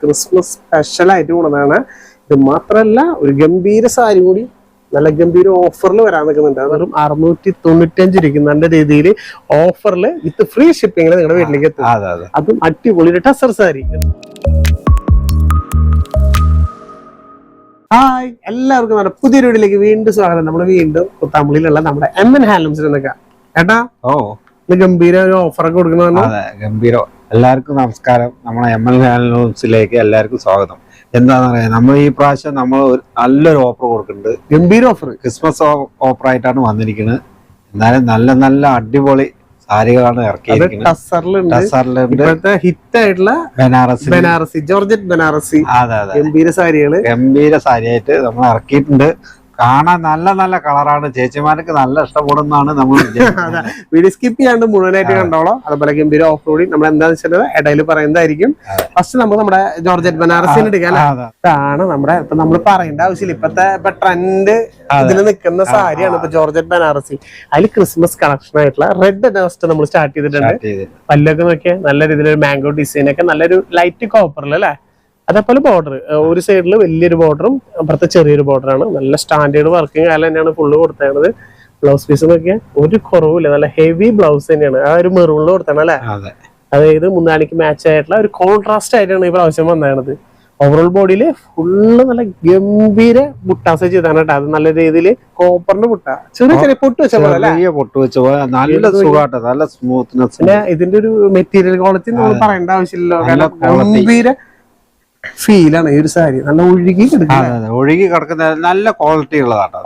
Christmas special ആയിട്ട് കൊണ്ടതാണ് ഇത് മാത്രല്ല ഒരു ഗംഭീര സാരി കൂടി നല്ല ഗംഭീര ഓഫറിൽ വരാൻ നിൽക്കുന്നുണ്ട്. അതും അറുന്നൂറ്റി തൊണ്ണൂറ്റഞ്ച് നല്ല രീതിയിൽ ഓഫറിൽ വിത്ത് ഫ്രീ ഷിപ്പിംഗിൽ നിങ്ങളുടെ വീട്ടിലേക്ക് എത്തും. അതെ അടിപൊളി ഒരു ടസർ സാരി. ഹായ് എല്ലാവർക്കും നമ്മുടെ പുതിയൊരു വീട്ടിലേക്ക് വീണ്ടും സ്വാഗതം. നമ്മൾ വീണ്ടും തമിഴിലുള്ള നമ്മുടെ എം എൻ ഹാൻഡ്ലൂംസിൽ നിൽക്കാം ഏട്ടാ ഓ. ഗംഭീര ഒരു ഓഫറൊക്കെ കൊടുക്കുന്നതാണ്? ഗംഭീരം എല്ലാവർക്കും നമസ്കാരം. നമ്മളെ എം എൽ ന്യൂസിലേക്ക് എല്ലാവർക്കും സ്വാഗതം. എന്താന്ന് പറയാ നമ്മൾ ഈ പ്രാവശ്യം നമ്മൾ നല്ലൊരു ഓഫർ കൊടുക്കുന്നുണ്ട്. ഗംഭീര ഓഫർ ക്രിസ്മസ് ഓഫർ ആയിട്ടാണ് വന്നിരിക്കുന്നത് എന്നാലും നല്ല നല്ല അടിപൊളി സാരികളാണ് ഇറക്കിയിരിക്കുന്നത്. ഹിറ്റ് ആയിട്ടുള്ള ബനാറസി. ബനാറസി ജോർജറ്റ് ബനാറസി. അതെ അതെ. ഗംഭീര സാരികൾ. ഗംഭീര സാരിയായിട്ട് നമ്മൾ ഇറക്കിയിട്ടുണ്ട്. കാണാൻ നല്ല നല്ല കളറാണ്. ചേച്ചിമാർക്ക് നല്ല ഇഷ്ടപ്പെടുന്നതാണ് നമ്മൾ. വീഡിയോ സ്കിപ്പ് ചെയ്യാണ്ട് മുഴുവനായിട്ട് കണ്ടോളോ. അതുപോലെ ഗംഭീര ഓഫ് റോഡിൽ നമ്മൾ എന്താന്ന് വെച്ചാൽ ഇടയിൽ പറയുന്നതായിരിക്കും. ഫസ്റ്റ് നമുക്ക് നമ്മുടെ ജോർജറ്റ് ബനാറസിന് എടുക്കാനാണ്. ഇതാണ് നമ്മുടെ ഇപ്പൊ നമ്മൾ പറയേണ്ട ആവശ്യമില്ല. ഇപ്പത്തെ ഇപ്പൊ ട്രെൻഡ് ഇതിൽ നിൽക്കുന്ന സാരിയാണ് ഇപ്പൊ ജോർജറ്റ് ബനാറസി അതിൽ ക്രിസ്മസ് കളക്ഷൻ ആയിട്ടുള്ള റെഡ് ഫസ്റ്റ് നമ്മൾ സ്റ്റാർട്ട് ചെയ്തിട്ടുണ്ട്. പല്ലൊക്കെ നോക്കിയാൽ നല്ല രീതിയിൽ ഒരു മാംഗോ ഡിസൈൻ ഒക്കെ നല്ലൊരു ലൈറ്റ് കോപ്പറിൽ അല്ലേ? അതേപോലെ ബോർഡർ ഒരു സൈഡിൽ വലിയൊരു ബോർഡറും അപ്പുറത്തെ ചെറിയൊരു ബോർഡറാണ് നല്ല സ്റ്റാൻഡേർഡ് വർക്കിംഗ് കാലം തന്നെയാണ് ഫുള്ള് കൊടുത്തേണത് ബ്ലൗസ് പീസ് നോക്കിയാൽ ഒരു കുറവില്ല നല്ല ഹെവി ബ്ലൗസ് തന്നെയാണ്. ആ ഒരു മെറൂണിൽ കൊടുത്തണം അല്ലേ? അതെ. അതായത് മുന്നാണിക്ക് മാച്ച് ആയിട്ടുള്ള ഒരു കോൺട്രാസ്റ്റ് ആയിട്ടാണ് ഈ പ്രാവശ്യം വന്നത് ഓവറോൾ ബോഡിയിൽ ഫുള്ള് നല്ല ഗംഭീര മുട്ടാസ് ചെയ്താണ് കേട്ടോ. അത് നല്ല രീതിയിൽ കോപ്പറിന്റെ മുട്ട. ചെറിയ ചെറിയ പൊട്ട് വെച്ച പോലെ അല്ലേ? ചെറിയ പൊട്ട് വെച്ച നല്ല സുഖാട്ടോ. നല്ല സ്മൂത്ത്നെസ് പിന്നെ ഇതിന്റെ ഒരു മെറ്റീരിയൽ ക്വാളിറ്റി നമ്മൾ പറയേണ്ട ആവശ്യമില്ലല്ലോ. കാരണം ഗംഭീര ഫീലാണ് ഈ ഒരു സാരി. നല്ല ഒഴുകി ഒഴുകി കിടക്കുന്ന നല്ല ക്വാളിറ്റി ഉള്ളതാണ്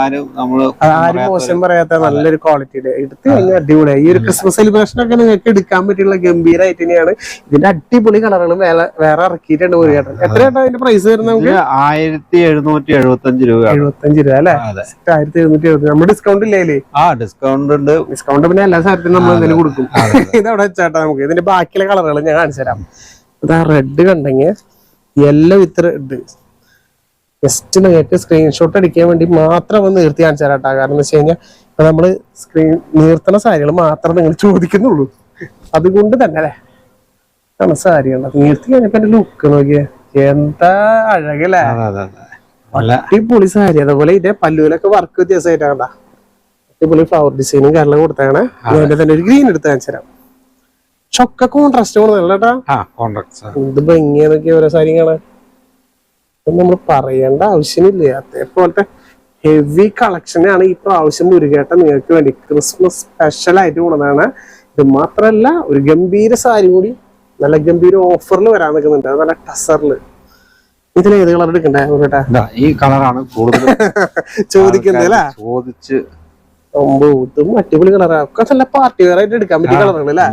ആരും മോശം പറയാത്ത നല്ലൊരു ക്വാളിറ്റിയുടെ എടുത്ത് കഴിഞ്ഞാൽ അടിപൊളിയാണ് ഈ ഒരു ക്രിസ്മസ് സെലിബ്രേഷൻ ഒക്കെ നിങ്ങൾക്ക് എടുക്കാൻ പറ്റിയുള്ള ഗംഭീരമായിട്ട് തന്നെയാണ്. ഇതിന്റെ അടിപൊളി കളറുകളും വേറെ വേറെ ഇറക്കിയിട്ടുണ്ട് ഒരു ചേട്ടൻ. എത്രയാട്ടോ അതിന്റെ പ്രൈസ് വരുന്നത് നമുക്ക്? ആയിരത്തി എഴുന്നൂറ്റി എഴുപത്തി അഞ്ച് രൂപയാണ് എഴുപത്തഞ്ച് രൂപ അല്ലെ? ആയിരത്തി എഴുന്നൂറ്റി എഴുപത്തി നമ്മുടെ ഡിസ്കൗണ്ട് ഇല്ലേ ആ ഡിസ്കൗണ്ട് ഉണ്ട്. ഡിസ്കൗണ്ട് പിന്നെ എല്ലാ സാരത്തിനും നമ്മൾ എന്തെങ്കിലും കൊടുക്കും. ഇതവിടെ വെച്ചാട്ടാ നമുക്ക്. ഇതിന്റെ ബാക്കിയുള്ള കളറുകൾ ഞാൻ കാണിച്ചു തരാം ഇതാ റെഡ് കണ്ടെങ്കിൽ യെല്ലോ വിത്ത് റെഡ് ജസ്റ്റ് നിങ്ങൾക്ക് സ്ക്രീൻഷോട്ട് അടിക്കാൻ വേണ്ടി മാത്രം ഒന്ന് നിർത്തി കാണിച്ചു തരാട്ടാ കാരണം എന്ന് വെച്ച് കഴിഞ്ഞാൽ ഇപ്പൊ നമ്മൾ സ്ക്രീൻ നീർത്തണ സാരികൾ മാത്രം നിങ്ങൾ ചോദിക്കുന്നുള്ളൂ. അതുകൊണ്ട് തന്നെ അല്ലേ? ആണ് സാരികൾ നീർത്തി കഴിഞ്ഞപ്പോ എന്റെ ലുക്ക് നോക്കിയേ. എന്താ അഴകല്ലേ? അടിപൊളി സാരി. അതുപോലെ ഇതിന്റെ പല്ലുവിലൊക്കെ വർക്ക് വ്യത്യാസമായിട്ടാണ്ടാ അടിപൊളി ഫ്ലവർ ഡിസൈനും കാര്യങ്ങളും കൊടുത്താണ് അതിന്റെ തന്നെ ഒരു ഗ്രീൻ എടുത്ത് കാണിച്ചു തരാം. ചൊക്ക കോൺട്രാസ്റ്റ് കോൺട്രാക്ട് ഇത് ഭംഗിയാന്നൊക്കെ ഓരോ സാരി നമ്മൾ പറയേണ്ട ആവശ്യമില്ല. അതേപോലത്തെ ഹെവി കളക്ഷനാണ് ഈ പ്രാവശ്യം മുരുകേട്ട നിങ്ങൾക്ക് വേണ്ടി ക്രിസ്മസ് സ്പെഷ്യൽ ആയിട്ട് കൊണ്ടതാണ് ഇത് മാത്രല്ല ഒരു ഗംഭീര സാരി കൂടി നല്ല ഗംഭീര ഓഫറിൽ വരാൻ നിൽക്കുന്നുണ്ട്. നല്ല ടസറിൽ ഇതിൽ ഏത് കളർ എടുക്കണ്ടേ മുരുകേട്ടാ? ഈ കളറാണ് കൂടുതൽ ചോദിക്കുന്നത് അല്ലേ? ചോദിച്ച് ഒമ്പോ ഇതും അടിപൊളി കളറാ ഒക്കെ നല്ല പാർട്ടി വെയർ ആയിട്ട് എടുക്കാൻ പറ്റിയ കളറാണ് അല്ലേ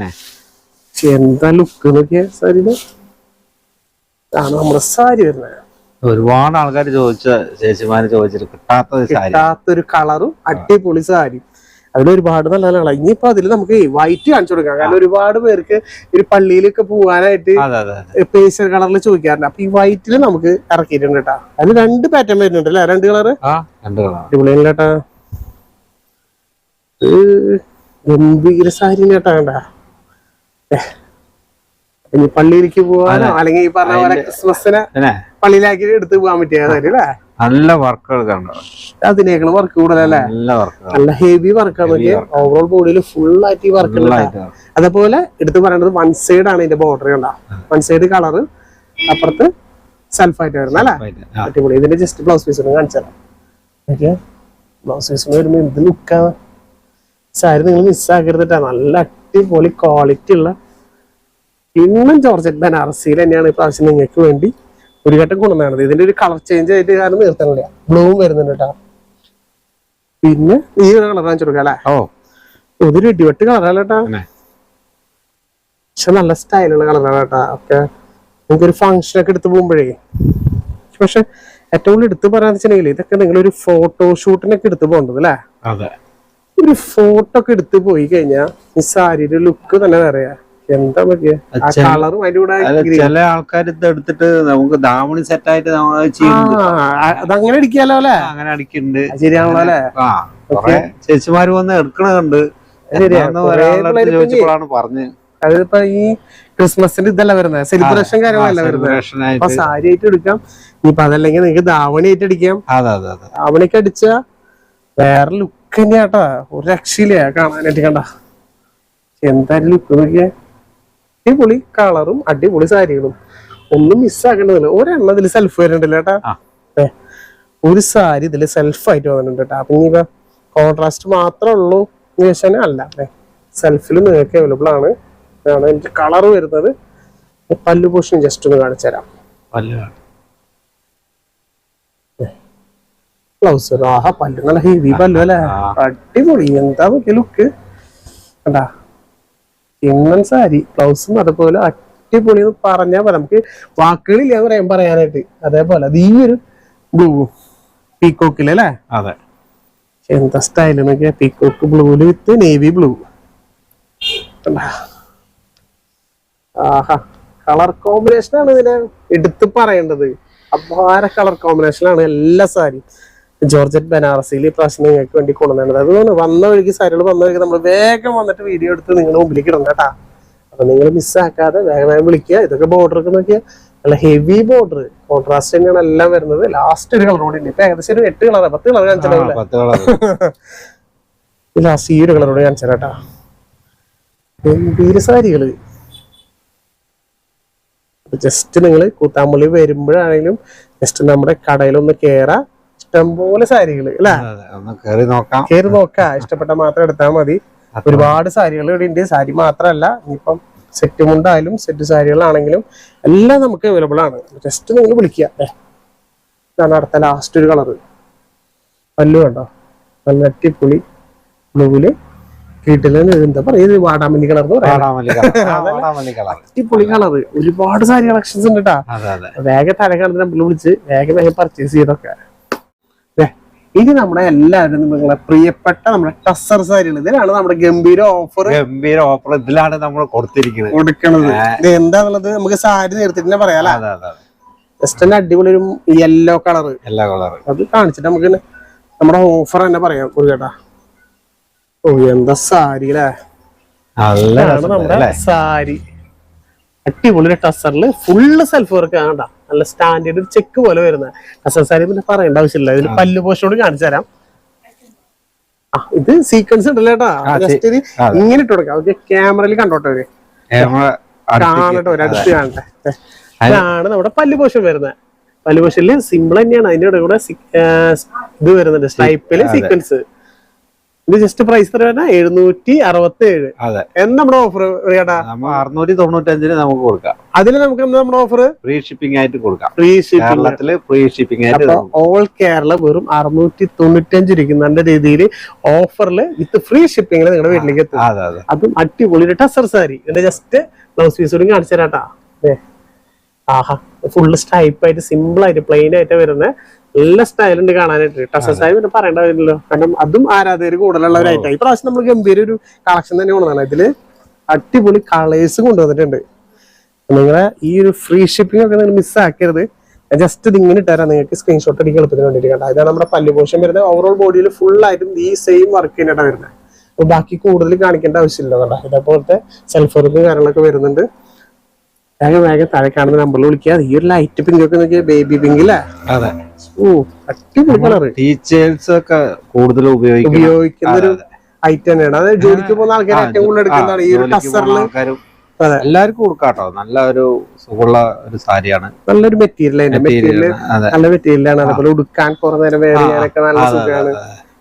എന്താ ലുക്ക് നോക്കിയ സാരിയിൽ ആണ് നമ്മുടെ സാരി വരുന്നത്. ഒരുപാട് ആൾക്കാർ ചോദിച്ച ചേച്ചിമാര് ചോദിച്ചിട്ട് കിട്ടാത്ത കിട്ടാത്തൊരു കളറും അടിപൊളി സാരി അതിന് ഒരുപാട് നല്ല കളർ ഇനിയിപ്പോ അതിൽ നമുക്ക് വൈറ്റ് കാണിച്ചു കൊടുക്കാം. കാരണം ഒരുപാട് പേർക്ക് ഒരു പള്ളിയിലൊക്കെ പോകാനായിട്ട് പേസ്റ്റൽ കളറിൽ ചോദിക്കാറുണ്ട്. അപ്പൊ ഈ വൈറ്റിൽ നമുക്ക് ഇറക്കിയിട്ടുണ്ട് കേട്ടാ. അതിൽ രണ്ട് പാറ്റേൺ വരുന്നുണ്ട് അല്ലെ? രണ്ട് കളറ്? അടിപൊളിയല്ല കേട്ടാ? ഗംഭീര സാരി കേട്ടാ കണ്ട? ഇനി പള്ളിയിലേക്ക് പോവാനോ അല്ലെങ്കിൽ ഈ പറഞ്ഞ പോലെ ക്രിസ്മസിന് പള്ളിയിലാക്കി എടുത്ത് പോകാൻ പറ്റിയ അല്ലേ? നല്ല വർക്കുകൾ അതിനേക്കാൾ വർക്ക് കൂടുതലല്ലേ നല്ല വർക്കുകൾ. നല്ല ഹെവി വർക്കാണ് ഓവറോൾ ബോഡിയിൽ ഫുൾ ആയിട്ട് ഈ വർക്ക് അതേപോലെ എടുത്ത് പറയേണ്ടത് വൺ സൈഡ് ആണ് ഇതിന്റെ ബോർഡർ കണ്ട? വൺ സൈഡ് കളറ് അപ്പുറത്ത് സെൽഫായിട്ട് വരുന്ന അല്ലേ? അടിപൊളി. ഇതിന്റെ ജസ്റ്റ് ബ്ലൗസ് പീസ് ഒന്ന് കാണിച്ചാലോ ഓക്കെ ബ്ലൗസ് പീസ് വരുമ്പോ എന്ത് ലുക്കാ സാരി നിങ്ങൾ മിസ്സാക്കരുതിട്ടാ നല്ല അടിപൊളി ക്വാളിറ്റി ഉള്ള ഇന്നും ജോർജറ്റ് ബനാറസിയിൽ തന്നെയാണ് ഇപ്രാവശ്യം പ്രാവശ്യം നിങ്ങൾക്ക് വേണ്ടി ഒരു ഘട്ടം കൊണ്ടുവന്നത് ഇതിന്റെ ഒരു കളർ ചേഞ്ച് ആയിട്ട് കാരണം നിർത്തണില്ല ബ്ലൂവും വരുന്നുണ്ട് കേട്ടോ. പിന്നെ ഈ ഒരു കളർ കാണിച്ചു കൊടുക്കാം അല്ലേ? ഓ. ഇതൊരു ഇടിവെട്ട് കളറല്ല കേട്ടാ പക്ഷെ നല്ല സ്റ്റൈലുള്ള കളറാണ് കേട്ടാ ഒക്കെ നിങ്ങൾക്കൊരു ഫംഗ്ഷൻ ഒക്കെ എടുത്ത് പോകുമ്പോഴേ. പക്ഷെ ഏറ്റവും കൂടുതൽ എടുത്ത് പറയാന്ന് വെച്ചിട്ടുണ്ടെങ്കിൽ ഇതൊക്കെ നിങ്ങളൊരു ഫോട്ടോഷൂട്ടിനൊക്കെ എടുത്ത് പോകേണ്ടത് അല്ലേ? അതെ. ഒരു ഫോട്ടോ ഒക്കെ എടുത്ത് പോയി കഴിഞ്ഞാ ഈ സാരിയുടെ ലുക്ക് തന്നെ അറിയാ എന്താ പറ്റിയ? കളറും അതിന്റെ കൂടെ ചില ആൾക്കാർ ഇത് എടുത്തിട്ട് നമുക്ക് ദാവണി സെറ്റ് ആയിട്ട് നമ്മൾ അതങ്ങനെ അടിക്കാലോ അല്ലേ? അങ്ങനെ അടിക്കുന്നുണ്ട്. ശരിയാണല്ലോ അല്ലേ? ആ ചേച്ചിമാര് വന്ന് അടുത്ത് പിള്ളേര് ചോദിച്ചപ്പോഴാണ് പറഞ്ഞ്. അതിപ്പോ ഈ ക്രിസ്മസിന്റെ ഇതല്ല വരുന്നത് സെലിബ്രേഷൻ കാര്യങ്ങളല്ല വരുന്നത് അപ്പൊ സാരി ആയിട്ട് എടുക്കാം. ഇനിയിപ്പൊ അതല്ലെങ്കിൽ നിങ്ങൾക്ക് ധാവണി ആയിട്ട് അടിക്കാം. ധാവണിക്ക് അടിച്ച വേറെ ലുക്ക് തന്നെയാട്ടാ. ഒരു രക്ഷയില്ല കാണാനായിട്ട് കണ്ട. എന്തായാലും ലുക്ക് നോക്കിയേ. അടിപൊളി കളറും അടിപൊളി സാരികളും. ഒന്നും മിസ്സാക്കേണ്ടതില്ല ഒരെണ്ണം ഇതിൽ സെൽഫ് വരുന്നുണ്ടല്ലോ ഏട്ടാ ഒരു സാരി ഇതിൽ സെൽഫായിട്ട് വന്നിട്ടുണ്ട് കേട്ടോ അപ്പൊ ഇനിയിപ്പോ കോൺട്രാസ്റ്റ് മാത്രമേ ഉള്ളൂ. എന്ന് അല്ല. സെൽഫിൽ നിങ്ങൾക്ക് അവൈലബിൾ ആണ്. അതാണ് എനിക്ക് കളർ വരുന്നത്. പല്ലു പോഷൻ ജസ്റ്റ് ഒന്ന് കാണിച്ചു തരാം ബ്ലൗസ് ആഹാ പല്ലു നല്ല ഹെവി പല്ലു അല്ലേ? അടിപൊളി. എന്താ നോക്കിയ ലുക്ക് കണ്ടാ? ഇന്നൻ സാരി ബ്ലൗസും അതുപോലെ അടിപൊളി എന്ന് പറഞ്ഞാൽ പോലെ. നമുക്ക് വാക്കുകളില്ല പറയാൻ പറയാനായിട്ട്. അതേപോലെ അത് ഈ ഒരു ബ്ലൂ പീക്കോക്കിൽ അല്ലേ? അതെ. എന്താ സ്റ്റൈൽ നോക്കിയാ പീക്കോക്ക് ബ്ലൂൽ വിത്ത് നേവി ബ്ലൂ ആഹാ കളർ കോമ്പിനേഷൻ ആണ് ഇതിനെ എടുത്ത് പറയേണ്ടത്. അപാര കളർ കോമ്പിനേഷനാണ് എല്ലാ സാരി ജോർജറ്റ് ബനാറസിയിൽ ഈ പ്രാവശ്യം നിങ്ങൾക്ക് വേണ്ടി കൊണ്ടുവന്നത്. അതുകൊണ്ട് വന്ന വഴിക്ക് സാരികൾ വന്ന വഴിക്ക് നമ്മൾ വേഗം വന്നിട്ട് വീഡിയോ എടുത്ത് നിങ്ങളുടെ മുമ്പിലേക്ക് ഇടണം കേട്ടാ. അപ്പൊ നിങ്ങൾ മിസ്സാക്കാതെ വേഗം വേഗം വിളിക്കുക. ഇതൊക്കെ ബോർഡർ ഒക്കെ നോക്കിയാൽ നല്ല ഹെവി ബോർഡർ കോൺട്രാസ്റ്റ് തന്നെയാണ് എല്ലാം വരുന്നത്. ലാസ്റ്റ് ഒരു കളർ കൂടി ഉണ്ട്. ഇപ്പൊ ഏകദേശം ഒരു എട്ട് കളർ പത്ത് കളർ കാണിച്ചാലേ ലാസ്റ്റ് ഈ ഒരു കളർ കൂടി കാണിച്ചു കേട്ടാ. ഗംഭീര സാരികൾ. ജസ്റ്റ് നിങ്ങൾ കൂത്താമ്പള്ളി വരുമ്പോഴാണെങ്കിലും ജസ്റ്റ് നമ്മുടെ കടയിലൊന്ന് കേറാ. ഇഷ്ടംപോലെ സാരികൾ അല്ലെ? കയറി നോക്കാം. കേറി നോക്കാം. ഇഷ്ടപ്പെട്ട മാത്രം എടുത്താൽ മതി. ഒരുപാട് സാരികൾ ഇവിടെ ഉണ്ട്. സാരി മാത്രമല്ല ഇനിയിപ്പം സെറ്റ് മുണ്ടായാലും സെറ്റ് സാരികളാണെങ്കിലും എല്ലാം നമുക്ക് അവൈലബിൾ ആണ്. ജസ്റ്റ് നിങ്ങൾ വിളിക്കുക. ഇതാണ് അടുത്ത ലാസ്റ്റ് ഒരു കളറ് പല്ലു കണ്ടോ? നല്ല അടിപൊളി ബ്ലൂവിൽ വീട്ടിൽ എന്താ പറയുക? വാടാമല്ലി കളർ കളർ കളർ അടിപൊളി കളറ് ഒരുപാട് സാരി കളക്ഷൻസ് ഉണ്ട് കേട്ടാ വേഗം തലകളിച്ച് നമ്മൾ വിളിച്ച് വേഗം വേഗം പർച്ചേസ് ചെയ്തൊക്കെ. ഇനി നമ്മുടെ എല്ലാവരും നിങ്ങളെ പ്രിയപ്പെട്ട നമ്മുടെ ടസർ സാരികൾ ഇതിലാണ് നമ്മുടെ ഗംഭീര ഓഫർ ഗംഭീര ഓഫർ ഇതിലാണ് നമ്മൾ കൊടുത്തിരിക്കുന്നത്. കൊടുക്കണത്. ഇത് എന്താന്നുള്ളത് നമുക്ക് സാരി നേരത്തെ തന്നെ പറയാലോ ജസ്റ്റ് തന്നെ അടിപൊളി ഒരു യെല്ലോ കളർ യെല്ലോ കളർ അത് കാണിച്ചിട്ട് നമുക്ക് നമ്മുടെ ഓഫർ തന്നെ പറയാം ഒരു കേട്ടാ ഓ എന്താ സാരി അല്ലേ? നമ്മുടെ സാരി. അടിപൊളി ടസറിൽ ഫുള്ള് സെൽഫ് വർക്ക് ആണ് കേട്ടോ നല്ല സ്റ്റാൻഡേർഡ് ഒരു ചെക്ക് പോലെ വരുന്ന ടസർ സാരി പിന്നെ പറയേണ്ട ആവശ്യമില്ല. ഇതിന് പല്ല് പോഷോട് കാണിച്ചു തരാം. ആ ഇത് സീക്വൻസ് ഉണ്ടല്ലോ കേട്ടാ ജസ്റ്റ് ഇത് ഇങ്ങനെ ഇട്ട് കൊടുക്കാം. ക്യാമറയിൽ കണ്ടോട്ടെ അവർ കാണട്ടെ കാണട്ടെ. ഇതാണ് നമ്മുടെ പല്ല് പോഷൻ വരുന്നത്. പല്ല് പോഷനിൽ സിമ്പിൾ തന്നെയാണ്. അതിന്റെ കൂടെ ഇത് വരുന്നുണ്ട്. സ്ലൈപ്പിൽ സീക്വൻസ് ഇത് ജസ്റ്റ് പ്രൈസ് എഴുന്നൂറ്റി അറുപത്തി ഏഴ് അതെ. എന്താ നമ്മുടെ ഓഫർ അറുന്നൂറ്റി തൊണ്ണൂറ്റഞ്ചിന് നമുക്ക് കൊടുക്കാം. അതിന് നമുക്ക് എന്താ നമ്മുടെ ഓഫർ ഫ്രീ ഷിപ്പിംഗ് ആയിട്ട് കൊടുക്കാം. ഫ്രീ കേരളത്തിൽ ഫ്രീ ഷിപ്പിംഗ് ആയിട്ട് ഓൾ കേരള വെറും അറുന്നൂറ്റി തൊണ്ണൂറ്റഞ്ച് ഇരിക്കുന്ന രീതിയിൽ ഓഫറിൽ വിത്ത് ഫ്രീ ഷിപ്പിംഗിൽ നിങ്ങളുടെ വീട്ടിലേക്ക് എത്തും. അതെ അതെ. അതും അടിപൊളി ടസർ സാരി. എന്റെ ജസ്റ്റ് ബ്ലൗസ് പീസ് കൂടി കാണിച്ചു തരാട്ടാ. ആഹാ ഫുള്ള് സിമ്പിൾ ആയിട്ട് പ്ലെയിൻ ആയിട്ട് വരുന്ന. നല്ല സ്റ്റൈലുണ്ട് കാണാനായിട്ട്. ടസർ സാരി പിന്നെ പറയേണ്ട കാര്യമില്ലല്ലോ. കാരണം അതും ആരാധകർ കൂടുതലുള്ള ഒരു ഐറ്റം ഈ പ്രാവശ്യം നമ്മൾ ഗംഭീര ഒരു കളക്ഷൻ തന്നെ കൊണ്ടുവന്നാണ്. ഇതിൽ അടിപൊളി കളേഴ്സ് കൊണ്ടുവന്നിട്ടുണ്ട്. നിങ്ങളെ ഈ ഒരു ഫ്രീ ഷിപ്പിംഗ് ഒക്കെ നിങ്ങൾ മിസ്സാക്കരുത് ജസ്റ്റ് ഇത് ഇങ്ങനെ ഇട്ടുതരാം നിങ്ങൾക്ക് സ്ക്രീൻഷോട്ട് അടിക്കാൻ എളുപ്പത്തിന് വേണ്ടിയിട്ട് കണ്ട ഇതാണ് നമ്മുടെ പല്ല് പോഷൻ വരുന്നത് ഓവറോൾ ബോഡിയിൽ ഫുൾ ആയിട്ടും ഈ സെയിം വർക്ക് തന്നെയാണ് വരുന്നത്. അപ്പൊ ബാക്കി കൂടുതൽ കാണിക്കേണ്ട ആവശ്യമില്ല കണ്ട ഇതേപോലത്തെ സെൽഫ് വർക്കും കാര്യങ്ങളൊക്കെ വരുന്നുണ്ട്. വേഗം വേഗം താഴെ കാണുന്ന നമ്പറിൽ വിളിക്കുക ഈ ഒരു ലൈറ്റ് പിങ്ക് ഒക്കെ നോക്കിയാൽ ബേബി പിങ്ക് അല്ലേ അതെ. ഓ അടിപൊളി കളർ ടീച്ചേഴ്സ് ഒക്കെ കൂടുതൽ ഉപയോഗിക്കുന്ന ഒരു ഐറ്റം തന്നെയാണ്. അതായത് ജോലിക്ക് പോകുന്ന ആൾക്കാർ ഏറ്റവും കൂടുതൽ എടുക്കുന്നതാണ് ഈ ഒരു ടസറിൽ. എല്ലാവർക്കും കൊടുക്കാട്ടോ. നല്ല ഒരു സുഖമുള്ള ഒരു സാരിയാണ്. നല്ലൊരു മെറ്റീരിയൽ മെറ്റീരിയൽ നല്ല മെറ്റീരിയലാണ് അതുപോലെ ഉടുക്കാൻ കുറേ നേരം വേറെ നല്ല സുഖമാണ്.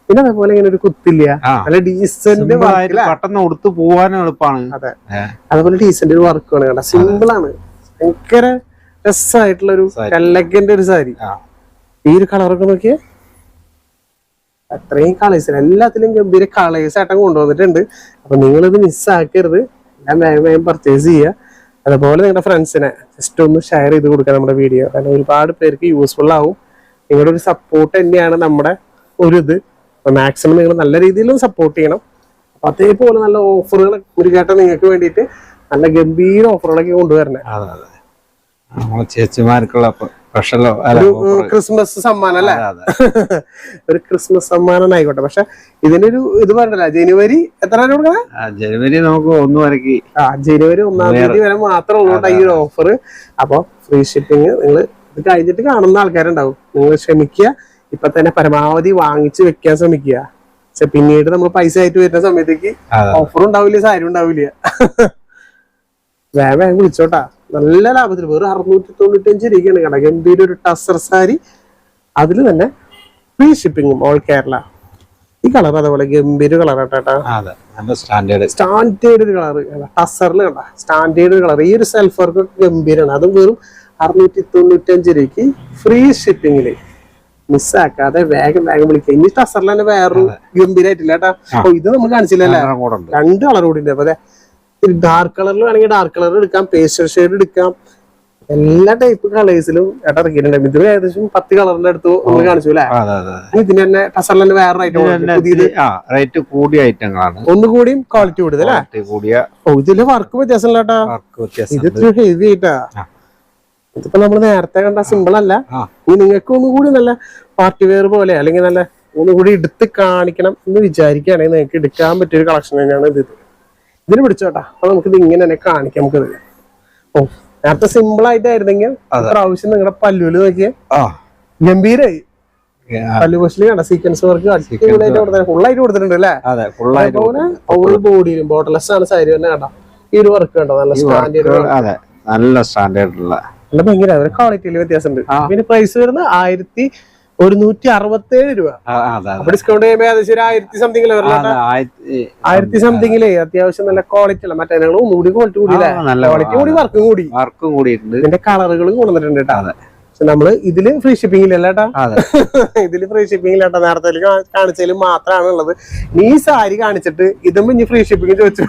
പിന്നെ അതേപോലെ ഇങ്ങനെ ഒരു കുത്തില്ല. നല്ല ഡീസന്റ് പെട്ടെന്ന് കൊടുത്തു പോവാനും എളുപ്പമാണ് അതെ. അതേപോലെ ഡീസന്റ് ഒരു വർക്ക് വർക്കാണ് കേട്ടോ. സിമ്പിൾ ആണ്. ഭയങ്കര രസമായിട്ടുള്ള ഒരു കല്ലക്കന്റെ ഒരു സാരി. ഈ ഒരു കളറൊക്കെ നോക്കിയേ. അത്രയും കളേഴ്സ് എല്ലാത്തിലും ഗംഭീര കളേഴ്സ് ആയിട്ടും കൊണ്ടുവന്നിട്ടുണ്ട്. അപ്പൊ നിങ്ങളിത് മിസ്സാക്കരുത് എല്ലാം വേഗം വേഗം പർച്ചേസ് ചെയ്യുക അതേപോലെ നിങ്ങളുടെ ഫ്രണ്ട്സിനെ ജസ്റ്റ് ഒന്ന് ഷെയർ ചെയ്ത് കൊടുക്കുക നമ്മുടെ വീഡിയോ കാരണം ഒരുപാട് പേർക്ക് യൂസ്ഫുൾ ആവും. നിങ്ങളുടെ ഒരു സപ്പോർട്ട് തന്നെയാണ് നമ്മുടെ ഒരു ഇത്. മാക്സിമം നിങ്ങൾ നല്ല രീതിയിൽ സപ്പോർട്ട് ചെയ്യണം. അപ്പൊ അതേപോലെ നല്ല ഓഫറുകൾ ഒരു കേട്ട നിങ്ങൾക്ക് വേണ്ടിയിട്ട് നല്ല ഗംഭീര ഓഫറുകളൊക്കെ കൊണ്ടുവരണേ. അതെ അതെ. നമ്മളെ ചേച്ചിമാർക്കുള്ള സ്പെഷ്യലോ അല്ല ഒരു ക്രിസ്മസ് സമ്മാനം അല്ലേ. ഒരു ക്രിസ്മസ് സമ്മാനം ആയിക്കോട്ടെ. പക്ഷെ ഇതിനൊരു ഇത് പറഞ്ഞല്ല ജനുവരി എത്ര വരെ കൊടുക്കണേ? ജനുവരി നമുക്ക് ഒന്ന് വരയ്ക്ക് ആ ജനുവരി ഒന്നാം തീയതി വരെ. മാത്രമേ ഉള്ളൂ ഈ ഒരു ഓഫർ അപ്പൊ ഫ്രീ ഷിപ്പിംഗ് നിങ്ങൾ ഇത് കഴിഞ്ഞിട്ട് കാണുന്ന ആൾക്കാരുണ്ടാവും. നിങ്ങൾ ക്ഷമിക്കുക. ഇപ്പൊ തന്നെ പരമാവധി വാങ്ങിച്ച് വെക്കാൻ ശ്രമിക്കുക. പക്ഷെ പിന്നീട് നമ്മൾ പൈസ ആയിട്ട് വരുന്ന സമയത്തേക്ക്. ഓഫർ ഉണ്ടാവില്ല സാരി ഉണ്ടാവില്ല. വേഗം വേഗം വിളിച്ചോട്ടാ. നല്ല ലാഭത്തിൽ വെറും അറുന്നൂറ്റി തൊണ്ണൂറ്റഞ്ച് രൂപയാണ് കട. ഗംഭീര ഒരു ടസർ സാരി. അതിൽ തന്നെ ഫ്രീ ഷിപ്പിങ്ങും ഓൾ കേരള. ഈ കളർ അതേപോലെ ഗംഭീര കളർ സ്റ്റാൻഡേർഡ് സ്റ്റാൻഡേർഡ് ഒരു കളർ ടസറിൽ കണ്ട? സ്റ്റാൻഡേർഡ് കളർ ഈ ഒരു സെൽഫ് വർക്ക് ഗംഭീരമാണ് അതും വെറും അറുന്നൂറ്റി തൊണ്ണൂറ്റഞ്ച് രൂപയ്ക്ക് ഫ്രീ ഷിപ്പിങ്ങിൽ മിസ്സാക്കാതെ വേഗം വേഗം വിളിക്കുക ഇനി ടസറിൽ തന്നെ വേറൊരു ഗംഭീരായിട്ടില്ല കേട്ടാ. ഇത് നമുക്ക് കാണിച്ചില്ലല്ലേ? രണ്ട് കളർ കൂടി ഉണ്ട്. അപ്പൊ ഡാർക്ക് കളറിൽ വേണമെങ്കിൽ ഡാർക്ക് കളർ എടുക്കാം. പേസ്റ്റൽ ഷെയ്ഡ് എടുക്കാം. എല്ലാ ടൈപ്പ് കളേഴ്സിലും ഏട്ടാ ഇറക്കിയിട്ടുണ്ട്. ഇതിൽ ഏകദേശം പത്ത് കളറിന്റെ അടുത്ത് നമ്മൾ കാണിച്ചു അല്ലേ? ഇതിന് തന്നെ ടസറിൽ തന്നെ വേറെ റേറ്റ് കൂടിയ ഐറ്റങ്ങളാണ് ഒന്നുകൂടിയും ക്വാളിറ്റി കൂടുതൽ ഓ ഇതിൽ വർക്ക് വ്യത്യാസം കേട്ടാ. വർക്ക് വ്യത്യാസം ഇത് ഹെവി ആയിട്ടാ. ഇതിപ്പോ നമ്മൾ നേരത്തെ കണ്ട സിമ്പിൾ അല്ല. ഇനി നിങ്ങൾക്ക് ഒന്നുകൂടി നല്ല പാർട്ടി വെയർ പോലെ അല്ലെങ്കിൽ നല്ല ഒന്നുകൂടി എടുത്ത് കാണിക്കണം എന്ന് വിചാരിക്കുകയാണെങ്കിൽ നിങ്ങൾക്ക് എടുക്കാൻ പറ്റിയ ഒരു കളക്ഷൻ തന്നെയാണ് ഇത്. ഇതിന് പിടിച്ചോട്ടാ. അപ്പൊ നമുക്ക് ഇത് ഇങ്ങനെ തന്നെ കാണിക്കാം നമുക്കിത്. ഓ നേരത്തെ സിമ്പിൾ ആയിട്ടായിരുന്നെങ്കിൽ പ്രാവശ്യം നിങ്ങളുടെ പല്ലുവിൽ നോക്കിയേ. ഗംഭീരായി. പല്ലു പോസ്റ്റിൽ കണ്ട സീക്വൻസ് വർക്ക് അടിപൊളിയായിട്ട് കൊടുത്തിട്ടുണ്ട് ഫുള്ളായിട്ട് കൊടുത്തിട്ടുണ്ട് അല്ലേ? അതുപോലെ ഓൾ ബോഡിയിലും ബോട്ടലെസ് ആണ് സാരി തന്നെ കണ്ട? ഈ ഒരു വർക്ക് കണ്ടോ? നല്ല സ്റ്റാൻഡേർഡ് നല്ല സ്റ്റാൻഡേർഡ് ഉള്ള നല്ല ഭയങ്കര ക്വാളിറ്റിയിൽ വ്യത്യാസം ഉണ്ട് പിന്നെ പ്രൈസ് വരുന്നത് ആയിരത്തി ഒരുന്നൂറ്റി അറുപത്തി ഏഴ് രൂപ അപ്പൊ ഡിസ്കൗണ്ട് ചെയ്യുമ്പോൾ ഏകദേശം ഒരു ആയിരത്തി സംതിങ്ങിൽ ആയിരത്തി സംതിങ്ങിൽ അത്യാവശ്യം നല്ല ക്വാളിറ്റി ഉള്ള മറ്റേ ഒന്നുകൂടി ക്വാളിറ്റി കൂടി ക്വാളിറ്റി കൂടി വർക്കും കൂടി. വർക്കും കൂടിയിട്ടുണ്ട്. ഇതിന്റെ കളറുകളും കൊണ്ടുവന്നിട്ടുണ്ട് കേട്ടോ. അതെ. പക്ഷെ നമ്മൾ ഇതിൽ ഫ്രീ ഷിപ്പിംഗ് ഇല്ല കേട്ടാ അതെ. ഇതിൽ ഫ്രീ ഷിപ്പിംഗ് ഇല്ല കേട്ടോ നേരത്തെ കാണിച്ചതിൽ മാത്രമാണ് ഉള്ളത്. നീ ഈ സാരി കാണിച്ചിട്ട് ഇതും ഇനി ഫ്രീ ഷിപ്പിംഗ് ചോദിച്ചു